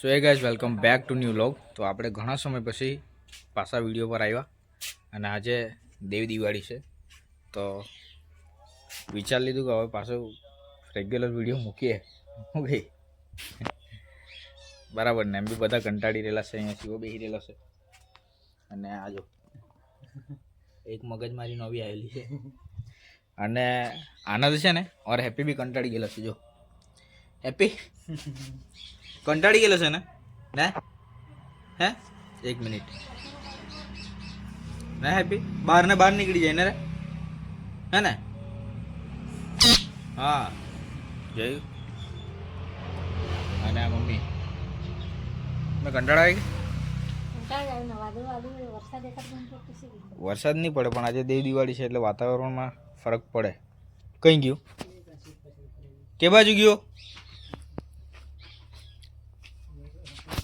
So a guys welcome back to new vlog તો આપણે ઘણા સમય પછી પાછા વીડિયો પર આવ્યા અને આજે દેવી દિવાળી છે. તો વિચાર લીધું કે હવે પાછો રેગ્યુલર વીડિયો મૂકીએ. ઓકે બરાબર ને, એમ બી બધા કંટાળી રહેલા છે, અહીંયા શિવો બેસી રહેલા છે. અને આજો એક મગજમારી નવી આવેલી છે. અને આનંદ છે ને, ઓર હેપી બી કંટાળી ગયેલો છે, જો. હેપી કંટાળી ગયેલો છે ને? ને? હે? એક મિનિટ. ના હેપી બહાર ને બહાર નીકળી જાય ને રે? હે ને? હા. જયું. અને આ મમ્મી. મેં કંટાળા આવી વરસાદ નહીં પડે, પણ આજે દેવ દિવાળી છે એટલે વાતાવરણમાં ફરક પડે. કઈ ગયું? કે બાજુ ગયો?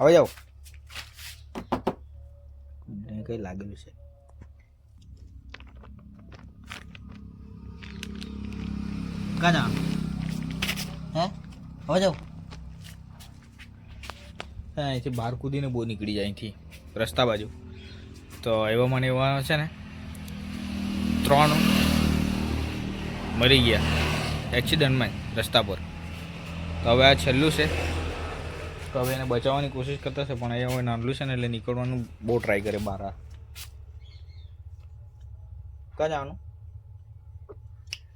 હવે જાઓ. કઈ લાગેલું છે? જા હે? હવે જાઓ. હા અહીંથી બહાર કૂદીને બહુ નીકળી જાય અહીંથી રસ્તા બાજુ. તો એવા મને એવા છે ને ત્રણ મરી ગયા એક્સિડન્ટમાં રસ્તા પર. તો હવે આ છેલ્લું છે. તો હવે એને બચાવવાની કોશિશ કરતા છે પણ એ હવે નાનલું છે ને એટલે નીકળવાનું બહુ ટ્રાય કરે બહાર ક્યાં જવાનું?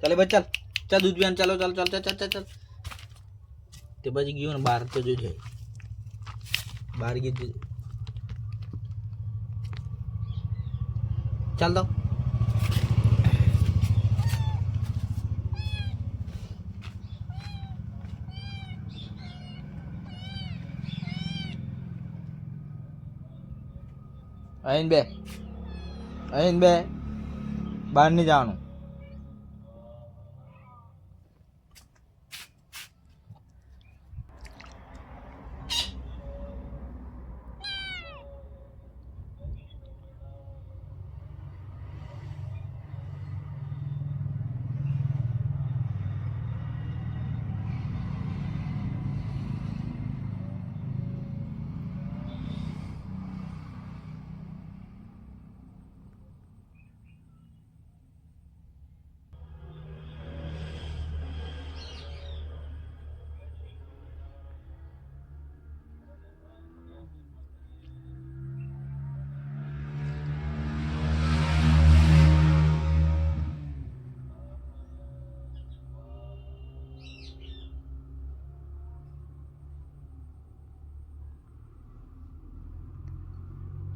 ચાલે ભાઈ, ચાલ. ચાલ દૂધ પીવાનું ચાલો ચાલો, ચાલ ચાલ ચાલ ચાલ. તે પછી ગયું ને બહાર તો જોજે. બહાર ગયું. ચાલ તો. અહીં બે. અહીં બે. બહાર જવાનું.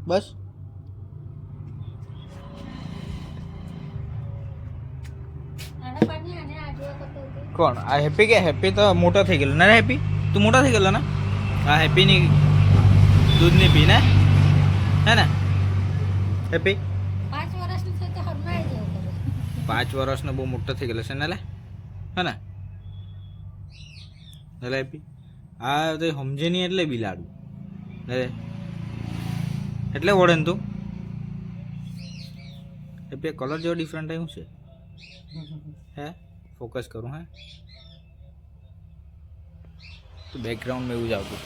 બસ. કોણ? આ હેપી કે? હેપી તો મોટો થઈ ગયેલો. ના હેપી? તું મોટો થઈ ગયેલો ને? આ હેપીની દૂધની પી ને? હે ને. હેપી? પાંચ વર્ષનું બહુ મોટો થઈ ગયેલો છે ને લે? હે ને. એટલે હેપી. આ તો સમજે નહીં એટલે બિલાડું. લે. એટલે વળે ને તું હેપી કલર જેવો ડિફરન્ટ આવ્યું છે. હે? ફોકસ કરું, હે? તો બેકગ્રાઉન્ડમાં એવું જ આવતું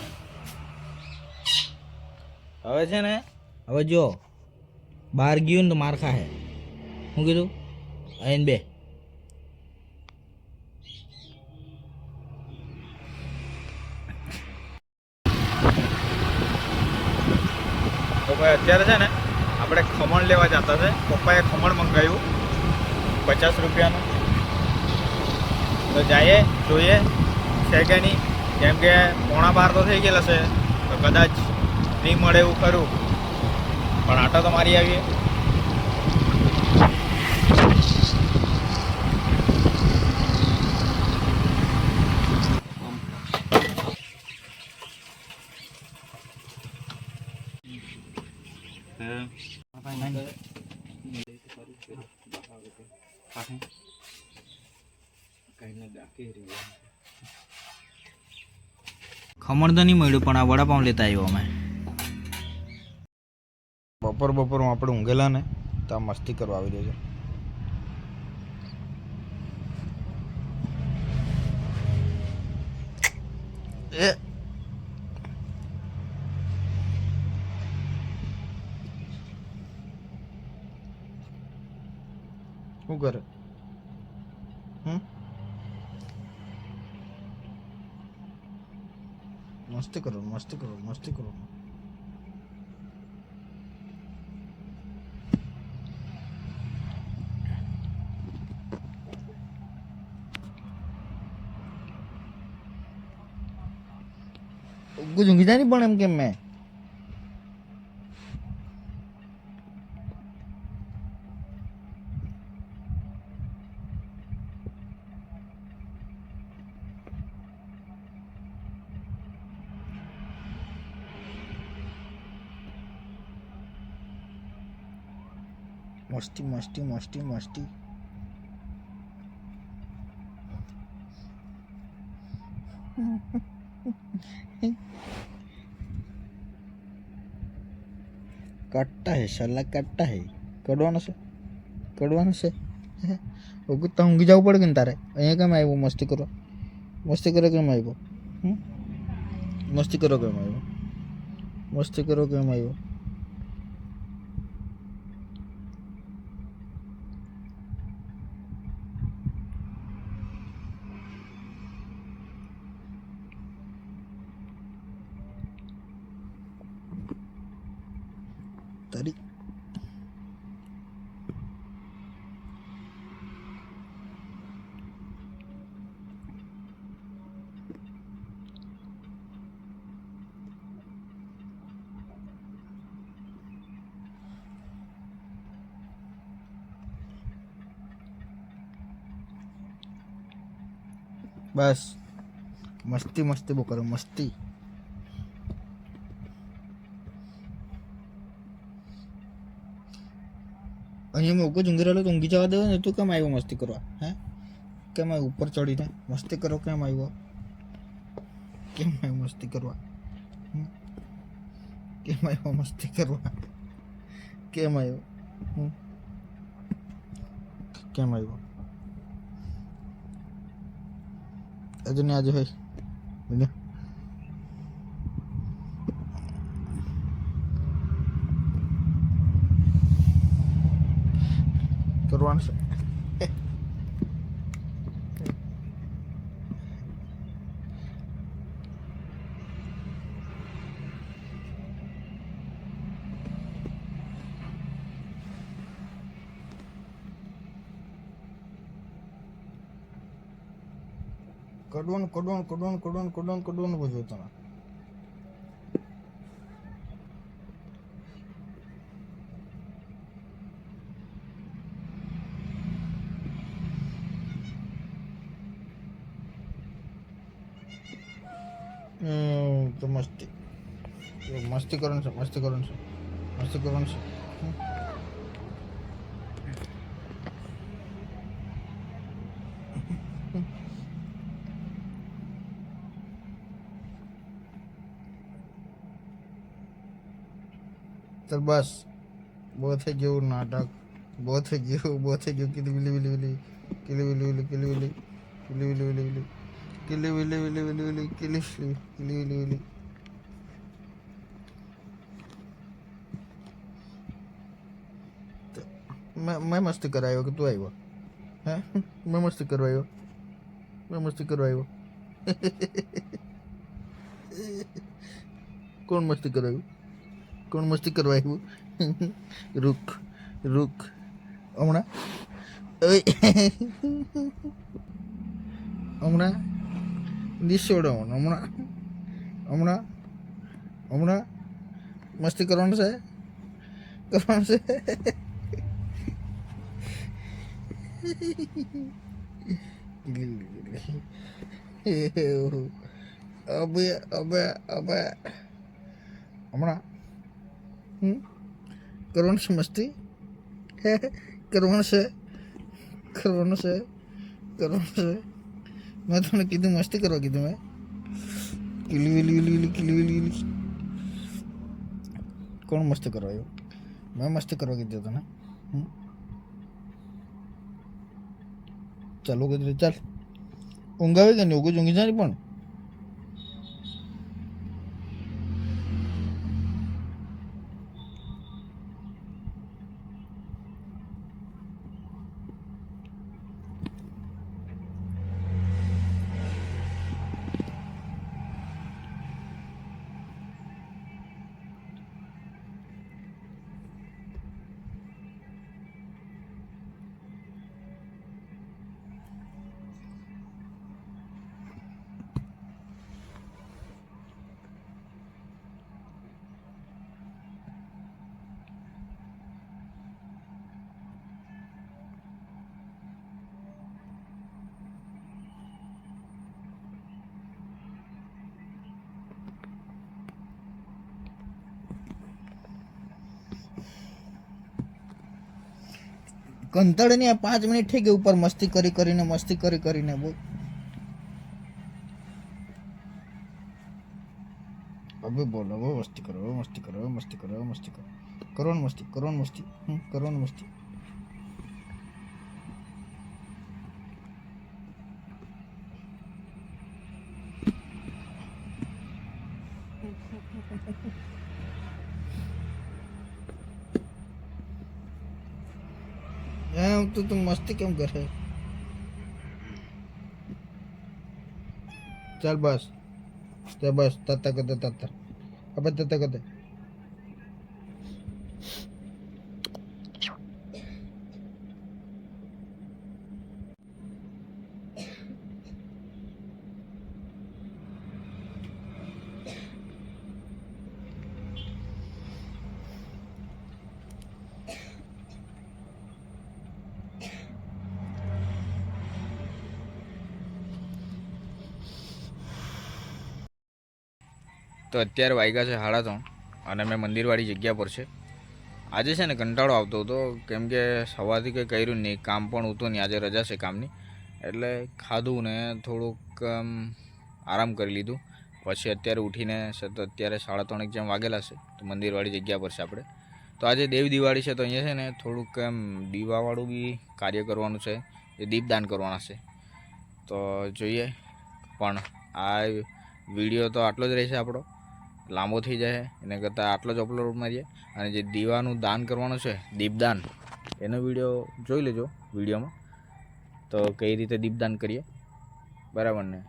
હવે છે ને, હવે જો બહાર ગયું ને તો માર ખાહે શું કીધું? અહીં બે. ભાઈ અત્યારે છે ને, આપણે ખમણ લેવા જતા છે. પપ્પાએ ખમણ મંગાવ્યું, પચાસ રૂપિયાનું. તો જઈએ, જોઈએ. છે કે નહીં? કેમ કે પોણા બાર તો થઈ ગયેલા છે, તો કદાચ નહીં મળે એવું ખરું. પણ આટો તો મારી આવીએ. ખમણ તો નહીં મળ્યું પણ આ વડાપાઉં લેતા આવ્યો અમે. બપોર બપોર આપણે ઊંઘેલા ને તો મસ્તી કરવા આવી રહ્યો છે. એ કરે. મસ્તી કરો મસ્તી કરો મસ્તી કરો. ઊંઘી જાય પણ એમ કેમ મેં? મસ્તી મસ્તી મસ્તી મસ્તી કાટતા હે સલાહ કાટતા હે કડવાનો છે કડવાનો છે ઓકે તો ઊંઘી જવું પડે કે ને તારે અહીંયા કેમ આવ્યો મસ્તી કરો મસ્તી કરો કેમ આવ્યો હમ? મસ્તી કરો કેમ આવ્યો મસ્તી કરો કેમ આવ્યો તારી બસ. મસ્તી મસ્તી બહુ કરો, મસ્તી. અહીંયા મેં ઉપર ઊંઘી રહેલો તો ઊંઘી જવા દેવો ને, તું કેમ આવ્યો મસ્તી કરવા? હે? કેમ આવ્યો ઉપર ચડીને? મસ્તી કરો, કેમ આવ્યો? કેમ આવ્યો મસ્તી કરવા? કેમ આવ્યો મસ્તી કરવા? કેમ આવ્યો? કેમ આવ્યો? આજે ને આજે હોય બોલ્યો. કરવાનું છે કડવાનું કડવાનું કડવાનું કડવાનું કડવાનું કડવાનું બધું તમે હમ, તો મસ્તી એ મસ્તી કરવાનું છે મસ્તી કરવાનું છે મસ્તી કરવાનું છે તો બસ બહુ થઈ ગયું નાટક બહુ થઈ ગયું બહુ થઈ ગયું કીલી વિલી વિલી વિલી કીલી વિલી વિલી કીલી વિલી કીલી વિલી વિલી વિલી કીલી વિલી વિલી વિલી વિલી કીલી વિલી કીલી વિલી વિલી તો મેં મેં મસ્તી કરાયો કે તું આવ્યો હે મેં મસ્તી કરવા આવ્યો મેં મસ્તી કરવા આવ્યો કોણ મસ્તી કરવા આવ્યું? રૂખ રૂખ. હમણાં? હમણાં? નિશોડો હમણાં? હમણાં? હમણાં? મસ્તી કરવાનું છે? કરવાનું છે? અબે અબે અબે. હમણાં? હમ કરવાનું છે મસ્તી? કરવાનું છે. કરવાનું છે. કરવાનું છે. મેં તમને કીધું મસ્તી કરવા કીધું મેં. કિલી, વિલી વિલી વિલી, કિલી, વિલી વિલી. કોણ મસ્તી કરવા આવ્યો? મેં મસ્તી કરવા કીધું તને? ચાલો કીધું ચાલ. ઊંઘ આવે કે નહીં ઊંઘ જ ઊંઘી જાય પણ? કંટાળે નહીં આ પાંચ મિનિટ થઈ ગઈ ઉપર મસ્તી કરી કરીને, મસ્તી કરી કરીને બોલ. હવે બોલો, હવે મસ્તી કરો મસ્તી કરો મસ્તી કરો મસ્તી કરો. કરો મસ્તી કરો મસ્તી કરો મસ્તી. એમ તો તું મસ્તી કેમ કરે ચાલ બસ તે બસ તતા કતે તતા અબે તતા કતે તો અત્યારે વાગ્યા છે સાડા ત્રણ અને મેં મંદિરવાળી જગ્યા પર છે. આજે છે ને કંટાળો આવતો હતો, કેમ કે સવારથી કંઈ કર્યું નહીં, કામ પણ હતું નહીં, આજે રજા છે કામની. એટલે ખાધું ને થોડુંક આરામ કરી લીધું. પછી અત્યારે ઉઠીને સતત અત્યારે સાડા ત્રણેક જેમ વાગેલા છે, તો મંદિરવાળી જગ્યા પર છે આપણે. તો આજે દેવ દિવાળી છે, તો અહીંયા છે ને થોડુંક એમ દીવાવાળું બી કાર્ય કરવાનું છે, એ દીપદાન કરવાના છે. તો જોઈએ, પણ આ વીડિયો તો આટલો જ રહેશે આપણો. લાંબો થઈ જાય એના કરતાં આટલો જ અપલોડ મારીએ. અને જે દીવાનું દાન કરવાનું છે, દીપદાન, એનો વીડિયો જોઈ લેજો વિડીયોમાં. તો કઈ રીતે દીપદાન કરીએ? બરાબર ને?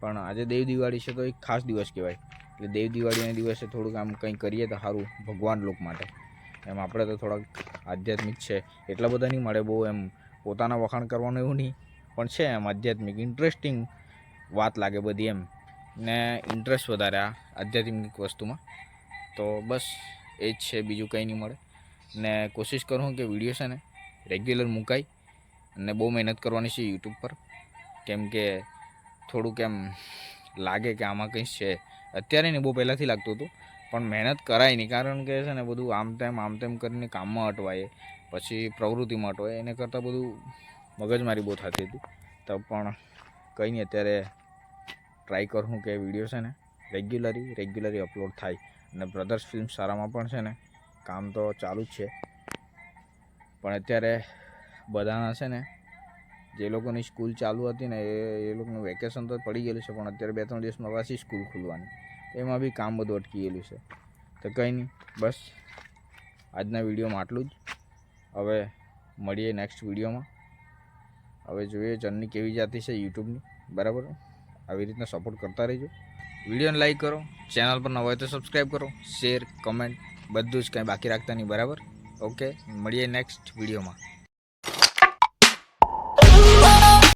પણ આજે દેવ દિવાળી છે તો એક ખાસ દિવસ કહેવાય. એટલે દેવ દિવાળીના દિવસે થોડુંક આમ કંઈ કરીએ તો સારું, ભગવાન લોક માટે. એમ આપણે તો થોડાક આધ્યાત્મિક છે, એટલા બધા નહીં મળે બહુ એમ પોતાના વખાણ કરવાનું એવું નહીં. પણ છે એમ આધ્યાત્મિક ઇન્ટરેસ્ટિંગ વાત લાગે બધી એમ. ને ઇન્ટરેસ્ટ વધારે આધ્યાત્મિક વસ્તુમાં. તો બસ એ જ છે, બીજું કંઈ નહીં મળે. ને કોશિશ કરું કે વીડિયો છે ને રેગ્યુલર મુકાય અને બહુ મહેનત કરવાની છે યુટ્યુબ પર. કેમ કે થોડુંક એમ લાગે કે આમાં કંઈ છે. અત્યારે નહીં, બહુ પહેલાંથી લાગતું હતું. પણ મહેનત કરાય નહીં, કારણ કે છે ને બધું આમ તેમ આમ તેમ કરીને કામમાં અટવાય. પછી પ્રવૃત્તિમાં અટવાય. એને કરતાં બધું મગજમારી બહુ થતી હતી. તો પણ કંઈ નહીં, અત્યારે ટ્રાય કરું કે વીડિયો છે ને રેગ્યુલરી રેગ્યુલરી અપલોડ થાય. અને બ્રધર્સ ફિલ્મ સારામાં પણ છે ને કામ તો ચાલુ જ છે. પણ અત્યારે બધાના છે ને જે લોકોની સ્કૂલ ચાલુ હતી ને એ એ લોકોનું વેકેશન તો પડી ગયેલું છે, પણ અત્યારે બે ત્રણ દિવસમાં પાછી સ્કૂલ ખુલવાની. એમાં બી કામ બધું અટકી ગયેલું છે. તો કંઈ નહીં, બસ. આજના વિડીયોમાં આટલું જ. હવે મળીએ નેક્સ્ટ વિડીયોમાં. હવે જોઈએ જર્ની કેવી જાતી છે યુટ્યુબની બરાબર? આવી રીતના સપોર્ટ કરતા રહેજો. વિડીયોને લાઈક કરો ચેનલ પર ન હોય તો સબસ્ક્રાઈબ કરો શેર કમેન્ટ બધું જ કંઈ બાકી રાખતા નહીં, બરાબર? ઓકે મળીએ નેક્સ્ટ વિડીયોમાં.